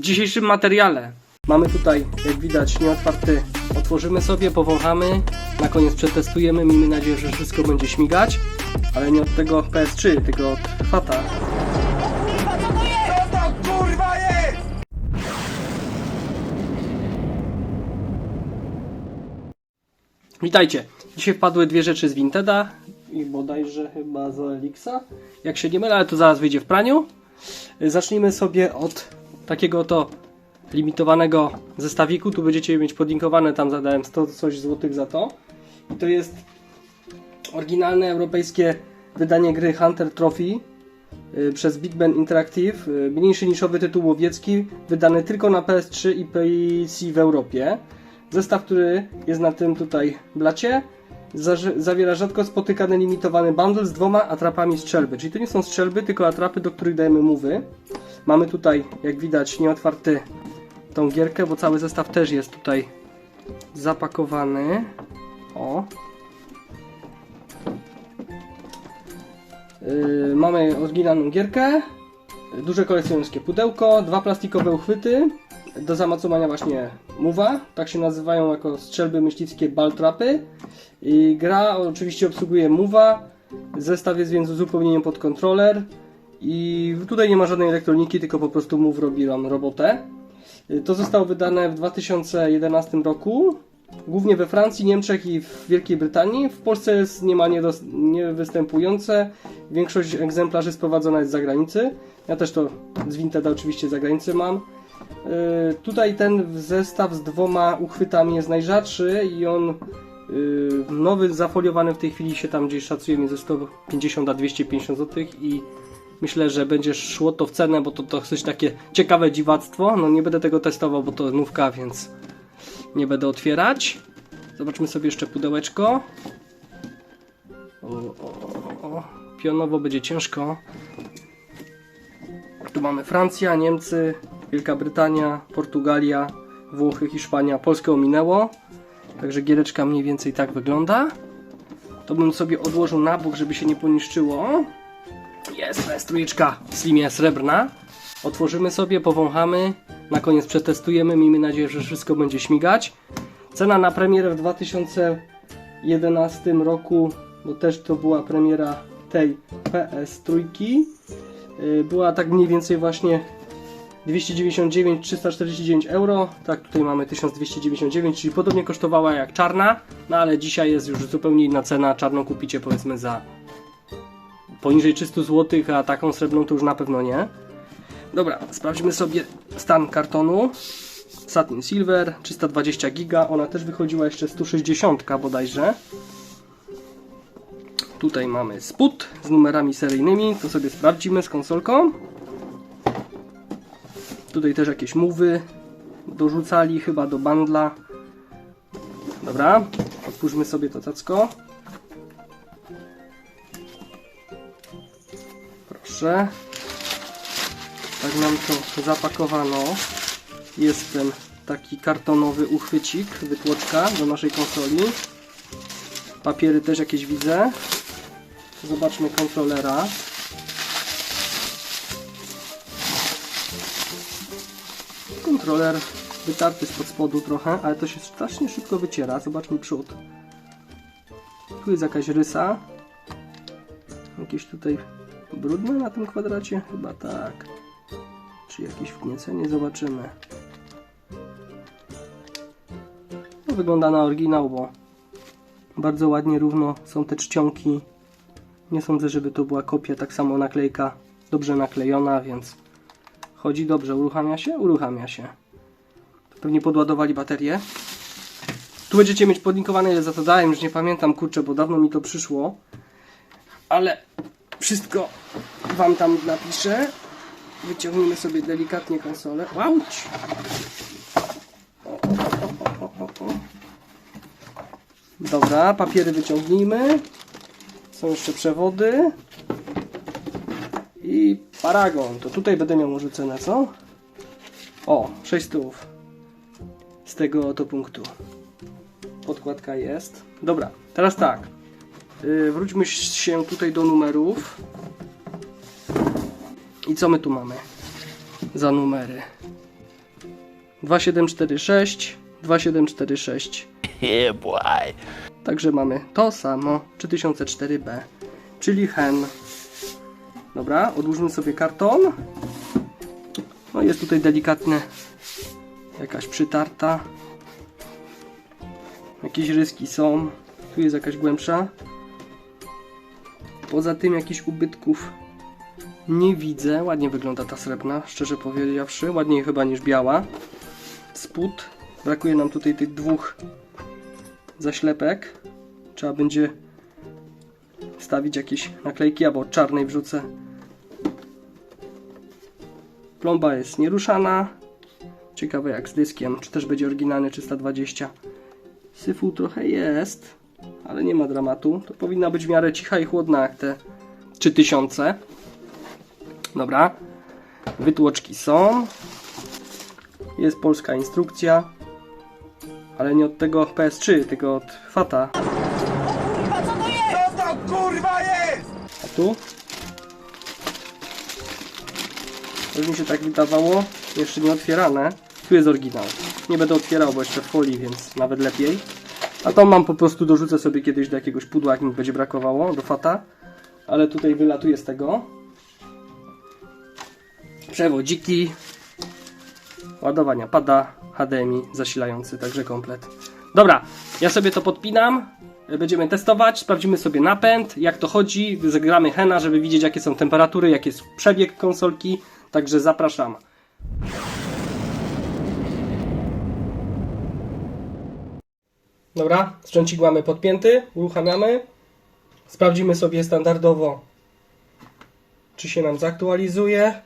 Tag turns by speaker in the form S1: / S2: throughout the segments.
S1: W dzisiejszym materiale mamy tutaj, jak widać, nieotwarty. Otworzymy sobie, powąchamy, na koniec przetestujemy. Miejmy nadzieję, że wszystko będzie śmigać, ale nie od tego PS3, tylko od Fata. Witajcie! Dzisiaj wpadły dwie rzeczy z Vinteda i bodajże chyba z Elixa. Jak się nie mylę, ale to zaraz wyjdzie w praniu. Zacznijmy sobie od takiego to limitowanego zestawiku. Tu będziecie mieć podlinkowane, tam zadałem 100 coś złotych za to. I to jest oryginalne europejskie wydanie gry Hunter Trophy y, przez Big Ben Interactive. y, Mniejszy niszowy tytuł łowiecki, wydany tylko na PS3 i PC w Europie. Zestaw, który jest na tym tutaj blacie, zawiera rzadko spotykany limitowany bundle z dwoma atrapami strzelby. Czyli to nie są strzelby, tylko atrapy, do których dajemy mowy. Mamy tutaj, jak widać, nieotwarty tą gierkę, bo cały zestaw też jest tutaj zapakowany. O. Yy, mamy oryginalną gierkę, duże kolekcjonerskie pudełko, dwa plastikowe uchwyty, do zamacowania właśnie muwa, tak się nazywają jako strzelby myśliwskie baltrapy. I gra oczywiście obsługuje muwa, zestaw jest więc uzupełnieniem pod kontroler i tutaj nie ma żadnej elektroniki, tylko po prostu mów robi robotę. To zostało wydane w 2011 roku, głównie we Francji, Niemczech i w Wielkiej Brytanii. W Polsce jest niemal niewystępujące. Większość egzemplarzy sprowadzona jest z zagranicy. Ja też to z Vinteda oczywiście z zagranicy mam. Y, Tutaj ten zestaw z dwoma uchwytami jest najrzadszy i on y, nowy, zafoliowany w tej chwili się tam gdzieś szacuje między 150 a 250 zł i myślę, że będzie szło to w cenę, bo to, to coś takie ciekawe dziwactwo. No nie będę tego testował, bo to nówka, więc nie będę otwierać. Zobaczmy sobie jeszcze pudełeczko. O, o, o. Pionowo będzie ciężko. Tu mamy Francja, Niemcy, Wielka Brytania, Portugalia, Włochy, Hiszpania. Polskę ominęło. Także giereczka mniej więcej tak wygląda. To bym sobie odłożył na bok, żeby się nie poniszczyło. Jest PS3 w slimie srebrna. Otworzymy sobie, powąchamy. Na koniec przetestujemy. Miejmy nadzieję, że wszystko będzie śmigać. Cena na premierę w 2011 roku, bo też to była premiera tej PS3. Yy, Była tak mniej więcej właśnie 299, 349 euro. Tak, tutaj mamy 1299, czyli podobnie kosztowała jak czarna, no ale dzisiaj jest już zupełnie inna cena. Czarną kupicie powiedzmy za poniżej 300 zł, a taką srebrną to już na pewno nie. Dobra, sprawdźmy sobie stan kartonu. Satin Silver, 320 giga, ona też wychodziła jeszcze 160 bodajże. Tutaj mamy spód z numerami seryjnymi, to sobie sprawdzimy z konsolką. Tutaj też jakieś mówy dorzucali chyba do bandla. Dobra, otwórzmy sobie to cacko. Proszę. Tak nam to zapakowano. Jest ten taki kartonowy uchwycik, wytłoczka do naszej konsoli. Papiery też jakieś widzę. Zobaczmy kontrolera. Kontroler wytarty spod spodu trochę, ale to się strasznie szybko wyciera. Zobaczmy przód. Tu jest jakaś rysa. Jakieś tutaj brudne na tym kwadracie? Chyba tak. Czy jakieś wgniecenie? Zobaczymy. No, wygląda na oryginał, bo bardzo ładnie równo są te czcionki. Nie sądzę, żeby to była kopia, tak samo naklejka dobrze naklejona, więc chodzi dobrze. Uruchamia się? Uruchamia się. Pewnie podładowali baterię. Tu będziecie mieć podlinkowane ile za to dałem, już nie pamiętam, kurczę, bo dawno mi to przyszło. Ale wszystko Wam tam napiszę. Wyciągnijmy sobie delikatnie konsolę. Łauć! Dobra, papiery wyciągnijmy. Są jeszcze przewody. I paragon. To tutaj będę miał może cenę, co? O, 6 stów. Z tego oto punktu. Podkładka jest. Dobra, teraz tak. Yy, wróćmy się tutaj do numerów. I co my tu mamy za numery? 2746, 2746.
S2: Yeah, boy.
S1: Także mamy to samo 3004B, czyli hen. Dobra, odłóżmy sobie karton. No jest tutaj delikatnie jakaś przytarta. Jakieś ryski są. Tu jest jakaś głębsza. Poza tym jakichś ubytków nie widzę. Ładnie wygląda ta srebrna, szczerze powiedziawszy. Ładniej chyba niż biała. Spód. Brakuje nam tutaj tych dwóch zaślepek. Trzeba będzie stawić jakieś naklejki albo czarnej wrzucę. Plomba jest nieruszana. Ciekawe jak z dyskiem. Czy też będzie oryginalny 320. Syfu trochę jest, ale nie ma dramatu. To powinna być w miarę cicha i chłodna jak te 3000. Dobra. Wytłoczki są. Jest polska instrukcja. Ale nie od tego PS3, tylko od Fata.
S3: Co to kurwa jest?
S1: A tu? Już mi się tak wydawało, jeszcze nie otwierane. Tu jest oryginał. Nie będę otwierał, bo jeszcze w folii, więc nawet lepiej. A to mam po prostu dorzucę sobie kiedyś do jakiegoś pudła, jak mi będzie brakowało, do fata. Ale tutaj wylatuje z tego. Przewodziki. Ładowania pada, HDMI zasilający, także komplet. Dobra, ja sobie to podpinam. Będziemy testować, sprawdzimy sobie napęd, jak to chodzi, zagramy Hena, żeby widzieć jakie są temperatury, jaki jest przebieg konsolki, także zapraszam. Dobra, sprzęcik mamy podpięty, uruchamiamy. Sprawdzimy sobie standardowo, czy się nam zaktualizuje,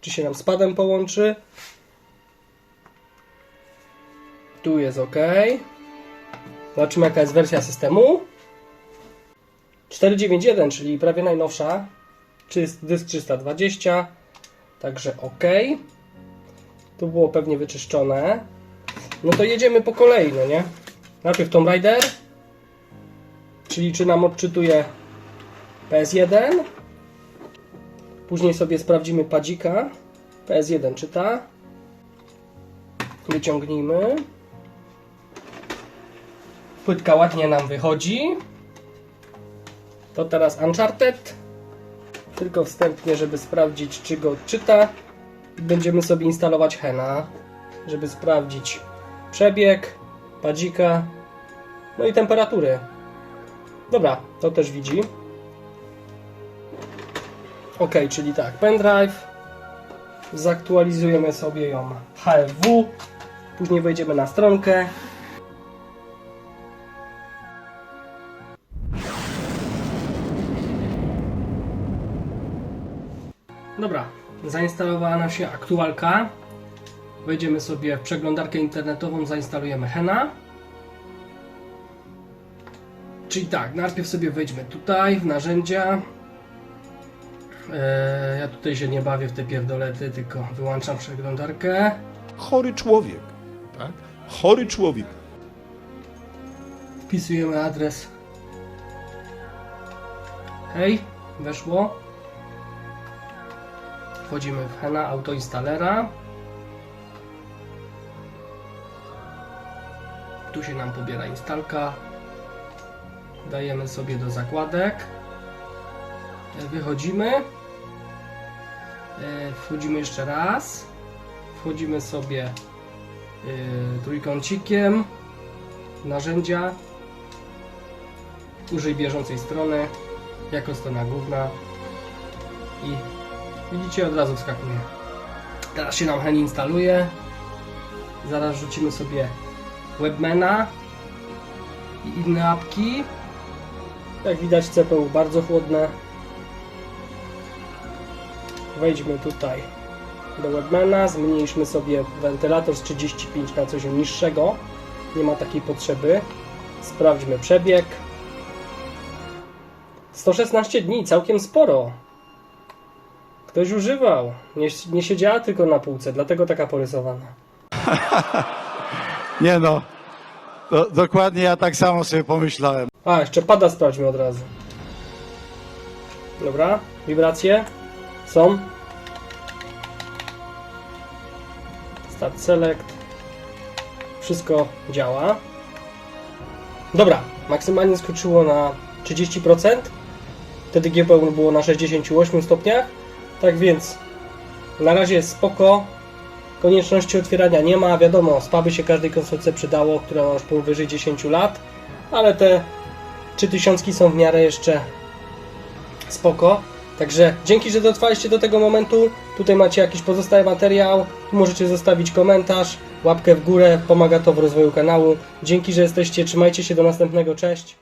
S1: czy się nam z padem połączy. Tu jest ok. Zobaczymy jaka jest wersja systemu. 491, czyli prawie najnowsza. Czyst, dysk 320. Także ok. Tu było pewnie wyczyszczone. No to jedziemy po kolei, no nie? Najpierw Tomb Raider. Czyli czy nam odczytuje PS1. Później sobie sprawdzimy padzika. PS1 czyta. Wyciągnijmy. Płytka ładnie nam wychodzi. To teraz Uncharted. Tylko wstępnie, żeby sprawdzić, czy go czyta. Będziemy sobie instalować Hena, żeby sprawdzić przebieg, padzika, no i temperatury. Dobra, to też widzi. Ok, czyli tak, pendrive. Zaktualizujemy sobie ją HFW. Później wejdziemy na stronkę. Dobra, zainstalowała nam się aktualka. Wejdziemy sobie w przeglądarkę internetową, zainstalujemy Hena. Czyli tak, najpierw sobie wejdźmy tutaj w narzędzia. Eee, ja tutaj się nie bawię w te pierdolety, tylko wyłączam przeglądarkę.
S3: Chory człowiek, tak? Chory człowiek.
S1: Wpisujemy adres. Hej, weszło. Wchodzimy w Hena autoinstalera. Tu się nam pobiera instalka. Dajemy sobie do zakładek. E, Wychodzimy. E, Wchodzimy jeszcze raz. Wchodzimy sobie e, trójkącikiem. Narzędzia. Użyj bieżącej strony jako strona główna i widzicie od razu wskakuje. Teraz się nam Hen instaluje. Zaraz rzucimy sobie Webmana i inne apki. Jak widać CPU bardzo chłodne. Wejdźmy tutaj do Webmana, zmniejszmy sobie wentylator z 35 na coś niższego. Nie ma takiej potrzeby. Sprawdźmy przebieg. 116 dni, całkiem sporo. Ktoś używał. Nie, nie siedziała tylko na półce, dlatego taka porysowana.
S4: Nie no, do, dokładnie ja tak samo sobie pomyślałem.
S1: A, jeszcze pada sprawdźmy od razu. Dobra, wibracje są. Start select. wszystko działa. Dobra, maksymalnie skoczyło na 30%. Wtedy GPU było na 68 stopniach. Tak więc na razie jest spoko. Konieczności otwierania nie ma. Wiadomo, spaby się każdej konsolce przydało, która ma już powyżej 10 lat. Ale te 3000 są w miarę jeszcze spoko. Także dzięki, że dotrwaliście do tego momentu. Tutaj macie jakiś pozostały materiał. Tu możecie zostawić komentarz, łapkę w górę. Pomaga to w rozwoju kanału. Dzięki, że jesteście. Trzymajcie się do następnego. Cześć.